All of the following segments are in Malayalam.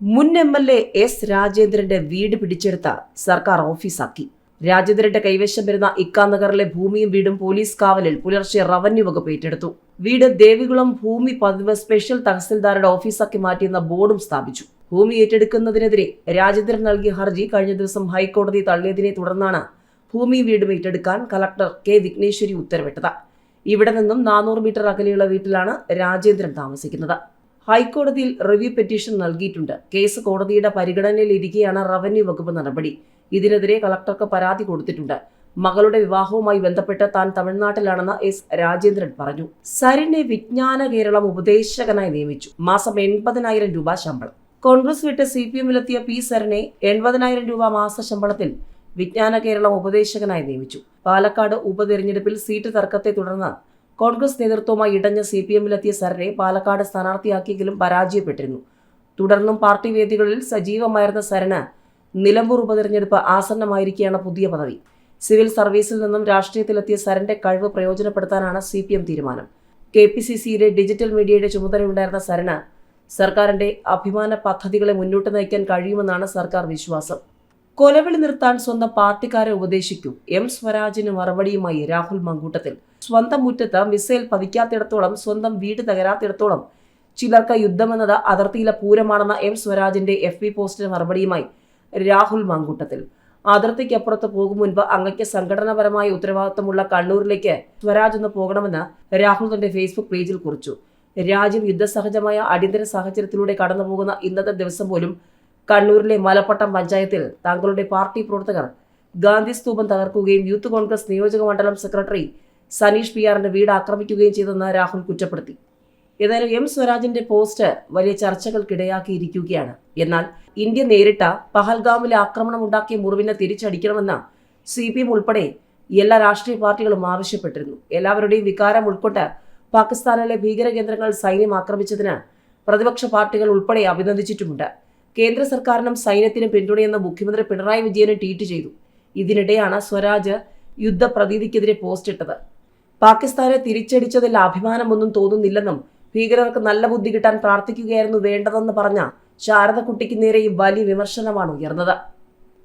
മുൻ എം എൽ എ എസ് രാജേന്ദ്രന്റെ വീട് പിടിച്ചെടുത്ത സർക്കാർ ഓഫീസാക്കി. രാജേന്ദ്രന്റെ കൈവശം വരുന്ന ഇക്കാനഗറിലെ ഭൂമിയും വീടും പോലീസ് കാവലിൽ പുലർച്ചെ റവന്യൂ വകുപ്പ് ഏറ്റെടുത്തു. വീട് ദേവികുളം ഭൂമി പതിവ് സ്പെഷ്യൽ തഹസിൽദാരുടെ ഓഫീസാക്കി മാറ്റിയെന്ന ബോർഡും സ്ഥാപിച്ചു. ഭൂമി ഏറ്റെടുക്കുന്നതിനെതിരെ രാജേന്ദ്രൻ നൽകിയ ഹർജി കഴിഞ്ഞ ദിവസം ഹൈക്കോടതി തള്ളിയതിനെ തുടർന്നാണ് ഭൂമി വീടും ഏറ്റെടുക്കാൻ കളക്ടർ കെ വിഘ്നേശ്വരി ഉത്തരവിട്ടത്. ഇവിടെ നിന്നും നാനൂറ് മീറ്റർ അകലെയുള്ള വീട്ടിലാണ് രാജേന്ദ്രൻ താമസിക്കുന്നത്. ഹൈക്കോടതിയിൽ റിവ്യൂ പെറ്റീഷൻ നൽകിയിട്ടുണ്ട്. കേസ് കോടതിയുടെ പരിഗണനയിലിരിക്കെയാണ് റവന്യൂ വകുപ്പ് നടപടി. ഇതിനെതിരെ കളക്ടർക്ക് പരാതി കൊടുത്തിട്ടുണ്ട്. മകളുടെ വിവാഹവുമായി ബന്ധപ്പെട്ട് താൻ തമിഴ്നാട്ടിലാണെന്ന് എസ് രാജേന്ദ്രൻ പറഞ്ഞു. സരിനെ വിജ്ഞാന കേരളം ഉപദേശകനായി നിയമിച്ചു. മാസം എൺപതിനായിരം രൂപ ശമ്പളം. കോൺഗ്രസ് വിട്ട് സി പി എമ്മിലെത്തിയ പി സരനെ എൺപതിനായിരം രൂപ മാസ ശമ്പളത്തിൽ വിജ്ഞാന കേരളം ഉപദേശകനായി നിയമിച്ചു. പാലക്കാട് ഉപതെരഞ്ഞെടുപ്പിൽ സീറ്റ് തർക്കത്തെ തുടർന്ന് കോൺഗ്രസ് നേതൃത്വവുമായി ഇടഞ്ഞ സി പി എമ്മിലെത്തിയ സരനെ പാലക്കാട് സ്ഥാനാർത്ഥിയാക്കിയെങ്കിലും പരാജയപ്പെട്ടിരുന്നു. തുടർന്നും പാർട്ടി വേദികളിൽ സജീവമായിരുന്ന സരന് നിലമ്പൂർ ഉപതെരഞ്ഞെടുപ്പ് ആസന്നമായിരിക്കെയാണ് പുതിയ പദവി. സിവിൽ സർവീസിൽ നിന്നും രാഷ്ട്രീയത്തിലെത്തിയ സരന്റെ കഴിവ് പ്രയോജനപ്പെടുത്താനാണ് സി പി എം തീരുമാനം. കെ പി സി സിയിലെ ഡിജിറ്റൽ മീഡിയയുടെ ചുമതലയുണ്ടായിരുന്ന സരന് സർക്കാരിന്റെ അഭിമാന പദ്ധതികളെ മുന്നോട്ട് നയിക്കാൻ കഴിയുമെന്നാണ് സർക്കാർ വിശ്വാസം. കൊലവിളി നിർത്താൻ സ്വന്തം പാർട്ടിക്കാരെ ഉപദേശിക്കൂ. എം സ്വരാജിന് മറുപടിയുമായി രാഹുൽ മങ്കൂട്ടത്തിൽ. സ്വന്തം മുറ്റത്ത് മിസൈൽ പതിക്കാത്തിടത്തോളം സ്വന്തം വീട് തകരാത്തിടത്തോളം ചിലർക്ക് യുദ്ധമെന്നത് അതിർത്തിയിലെ പൂരമാണെന്ന എം സ്വരാജിന്റെ എഫ് ബി പോസ്റ്റിന് മറുപടിയുമായി രാഹുൽ മങ്കൂട്ടത്തിൽ. അതിർത്തിക്കപ്പുറത്ത് പോകും മുൻപ് അങ്ങയ്ക്ക് സംഘടനാപരമായ ഉത്തരവാദിത്തമുള്ള കണ്ണൂരിലേക്ക് സ്വരാജ് ഒന്ന് പോകണമെന്ന് രാഹുൽ തന്റെ ഫേസ്ബുക്ക് പേജിൽ കുറിച്ചു. രാജ്യം യുദ്ധസഹജമായ അടിയന്തര സാഹചര്യത്തിലൂടെ കടന്നുപോകുന്ന ഇന്നത്തെ ദിവസം പോലും കണ്ണൂരിലെ മലപ്പട്ടം പഞ്ചായത്തിൽ തങ്ങളുടെ പാർട്ടി പ്രവർത്തകർ ഗാന്ധി സ്തൂപം തകർക്കുകയും യൂത്ത് കോൺഗ്രസ് നിയോജക മണ്ഡലം സെക്രട്ടറി സനീഷ് പി ആറിന്റെ വീട് ആക്രമിക്കുകയും ചെയ്തെന്ന് രാഹുൽ കുറ്റപ്പെടുത്തി. ഏതായാലും എം സ്വരാജിന്റെ പോസ്റ്റ് വലിയ ചർച്ചകൾക്കിടയാക്കിയിരിക്കുകയാണ്. എന്നാൽ ഇന്ത്യ നേരിട്ട പഹൽഗാമിലെ ആക്രമണം ഉണ്ടാക്കിയ മുറിവിനെ തിരിച്ചടിക്കണമെന്ന് സി പി എം ഉൾപ്പെടെ എല്ലാ രാഷ്ട്രീയ പാർട്ടികളും ആവശ്യപ്പെട്ടിരുന്നു. എല്ലാവരുടെയും വികാരം ഉൾക്കൊണ്ട് പാകിസ്ഥാനിലെ ഭീകര കേന്ദ്രങ്ങൾ സൈന്യം ആക്രമിച്ചതിന് പ്രതിപക്ഷ പാർട്ടികൾ ഉൾപ്പെടെ അഭിനന്ദിച്ചിട്ടുമുണ്ട്. കേന്ദ്ര സർക്കാരിനും സൈന്യത്തിനും പിന്തുണയെന്ന് മുഖ്യമന്ത്രി പിണറായി വിജയനും ട്വീറ്റ് ചെയ്തു. ഇതിനിടെയാണ് സ്വരാജ് യുദ്ധപ്രതീതിക്കെതിരെ പോസ്റ്റ് ഇട്ടത്. പാകിസ്ഥാനെ തിരിച്ചടിച്ചതിൽ അഭിമാനമൊന്നും തോന്നുന്നില്ലെന്നും ഭീകരർക്ക് നല്ല ബുദ്ധി കിട്ടാൻ പ്രാർത്ഥിക്കുകയായിരുന്നു വേണ്ടതെന്ന് പറഞ്ഞ ശാരദക്കുട്ടിക്ക് നേരെയും വലിയ വിമർശനമാണ് ഉയർന്നത്.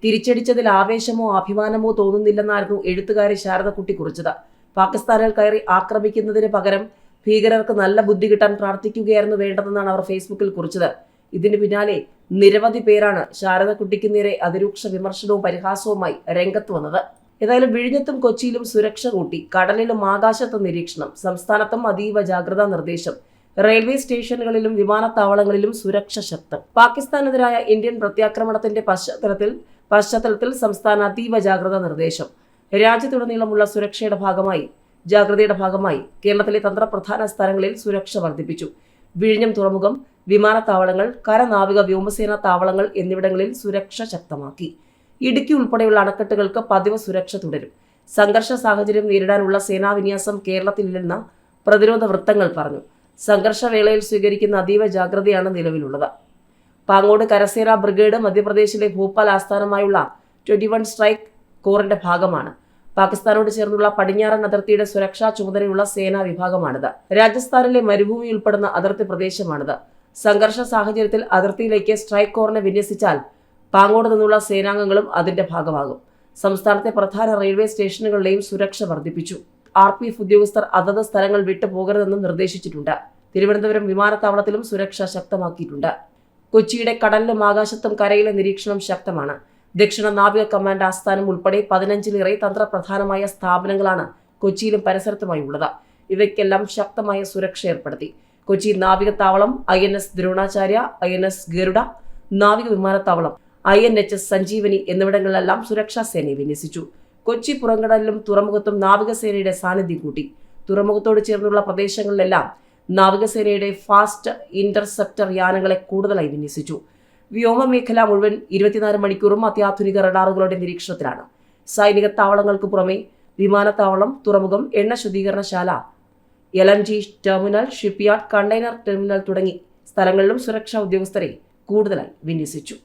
തിരിച്ചടിച്ചതിൽ ആവേശമോ അഭിമാനമോ തോന്നുന്നില്ലെന്നായിരുന്നു എഴുത്തുകാരി ശാരദക്കുട്ടി കുറിച്ചത്. പാകിസ്ഥാനിൽ കയറി ആക്രമിക്കുന്നതിന് പകരം ഭീകരർക്ക് നല്ല ബുദ്ധി കിട്ടാൻ പ്രാർത്ഥിക്കുകയായിരുന്നു വേണ്ടതെന്നാണ് അവർ ഫേസ്ബുക്കിൽ കുറിച്ചത്. ഇതിന് പിന്നാലെ നിരവധി പേരാണ് ശാരദക്കുട്ടിക്ക് നേരെ അതിരൂക്ഷ വിമർശനവും പരിഹാസവുമായി രംഗത്ത് വന്നത്. ഏതായാലും വിഴിഞ്ഞത്തും കൊച്ചിയിലും സുരക്ഷ കൂട്ടി കടലിലും ആകാശത്തും നിരീക്ഷണം സംസ്ഥാനത്തും അതീവ ജാഗ്രതാ നിർദ്ദേശം റെയിൽവേ സ്റ്റേഷനുകളിലും വിമാനത്താവളങ്ങളിലും സുരക്ഷ ശക്തം. പാകിസ്ഥാനെതിരായ ഇന്ത്യൻ പ്രത്യാക്രമണത്തിന്റെ പശ്ചാത്തലത്തിൽ പശ്ചാത്തലത്തിൽ സംസ്ഥാന അതീവ ജാഗ്രതാ നിർദ്ദേശം. രാജ്യത്തുടനീളമുള്ള സുരക്ഷയുടെ ഭാഗമായി ജാഗ്രതയുടെ ഭാഗമായി കേരളത്തിലെ തന്ത്രപ്രധാന സ്ഥലങ്ങളിൽ സുരക്ഷ വർദ്ധിപ്പിച്ചു. വിഴിഞ്ഞം തുറമുഖം വിമാനത്താവളങ്ങൾ കരനാവിക വ്യോമസേന താവളങ്ങൾ എന്നിവിടങ്ങളിൽ സുരക്ഷ ശക്തമാക്കി. ഇടുക്കി ഉൾപ്പെടെയുള്ള അണക്കെട്ടുകൾക്ക് പതിവ് സുരക്ഷ തുടരും. സംഘർഷ സാഹചര്യം നേരിടാനുള്ള സേനാവിന്യാസം കേരളത്തിലില്ലെന്ന പ്രതിരോധ വൃത്തങ്ങൾ പറഞ്ഞു. സംഘർഷവേളയിൽ സ്വീകരിക്കുന്ന അതീവ ജാഗ്രതയാണ് നിലവിലുള്ളത്. പാങ്ങോട് കരസേന ബ്രിഗേഡ് മധ്യപ്രദേശിലെ ഭോപ്പാൽ ആസ്ഥാനമായുള്ള ട്വന്റി വൺ സ്ട്രൈക്ക് കോറിന്റെ ഭാഗമാണ്. പാകിസ്ഥാനോട് ചേർന്നുള്ള പടിഞ്ഞാറൻ അതിർത്തിയുടെ സുരക്ഷാ ചുമതലയുള്ള സേനാ വിഭാഗമാണിത്. രാജസ്ഥാനിലെ മരുഭൂമി ഉൾപ്പെടുന്ന അതിർത്തി പ്രദേശമാണിത്. സംഘർഷ സാഹചര്യത്തിൽ അതിർത്തിയിലേക്ക് സ്ട്രൈക്ക് കോറിനെ വിന്യസിച്ചാൽ പാങ്ങോട് നിന്നുള്ള സേനാംഗങ്ങളും അതിന്റെ ഭാഗമാകും. സംസ്ഥാനത്തെ പ്രധാന റെയിൽവേ സ്റ്റേഷനുകളിലെയും സുരക്ഷ വർദ്ധിപ്പിച്ചു. ആർ പി എഫ് ഉദ്യോഗസ്ഥർ അതത് സ്ഥലങ്ങൾ വിട്ടു പോകരുതെന്നും നിർദ്ദേശിച്ചിട്ടുണ്ട്. തിരുവനന്തപുരം വിമാനത്താവളത്തിലും സുരക്ഷ ശക്തമാക്കിയിട്ടുണ്ട്. കൊച്ചിയുടെ കടലിലും ആകാശത്തും കരയിലെ നിരീക്ഷണം ശക്തമാണ്. ദക്ഷിണ നാവിക കമാൻഡ് ആസ്ഥാനം ഉൾപ്പെടെ പതിനഞ്ചിലേറെ തന്ത്രപ്രധാനമായ സ്ഥാപനങ്ങളാണ് കൊച്ചിയിലും പരിസരത്തുമായി ഉള്ളത്. ഇവയ്ക്കെല്ലാം ശക്തമായ സുരക്ഷ ഏർപ്പെടുത്തി. Kochi നാവികത്താവളം I N S Dronacharya I N S Garuda നാവിക വിമാനത്താവളം I N H S Sanjivani എന്നിവിടങ്ങളിലെല്ലാം സുരക്ഷാ സേനയെ വിന്യസിച്ചു. കൊച്ചി പുറംകടലിലും തുറമുഖത്തും നാവികസേനയുടെ സാന്നിധ്യം കൂട്ടി. തുറമുഖത്തോട് ചേർന്നുള്ള പ്രദേശങ്ങളിലെല്ലാം നാവികസേനയുടെ ഫാസ്റ്റ് ഇന്റർസെപ്റ്റർ യാനങ്ങളെ കൂടുതലായി വിന്യസിച്ചു. വ്യോമമേഖല മുഴുവൻ ഇരുപത്തിനാല് മണിക്കൂറും അത്യാധുനിക റഡാറുകളുടെ നിരീക്ഷണത്തിലാണ്. സൈനിക താവളങ്ങൾക്ക് പുറമെ വിമാനത്താവളം തുറമുഖം എണ്ണ ശുദ്ധീകരണശാല L N G terminal shipyard container terminal തുടങ്ങി സ്ഥലങ്ങളിലും സുരക്ഷാ ഉദ്യോഗസ്ഥരെ കൂടുതലായി വിന്യസിച്ചു.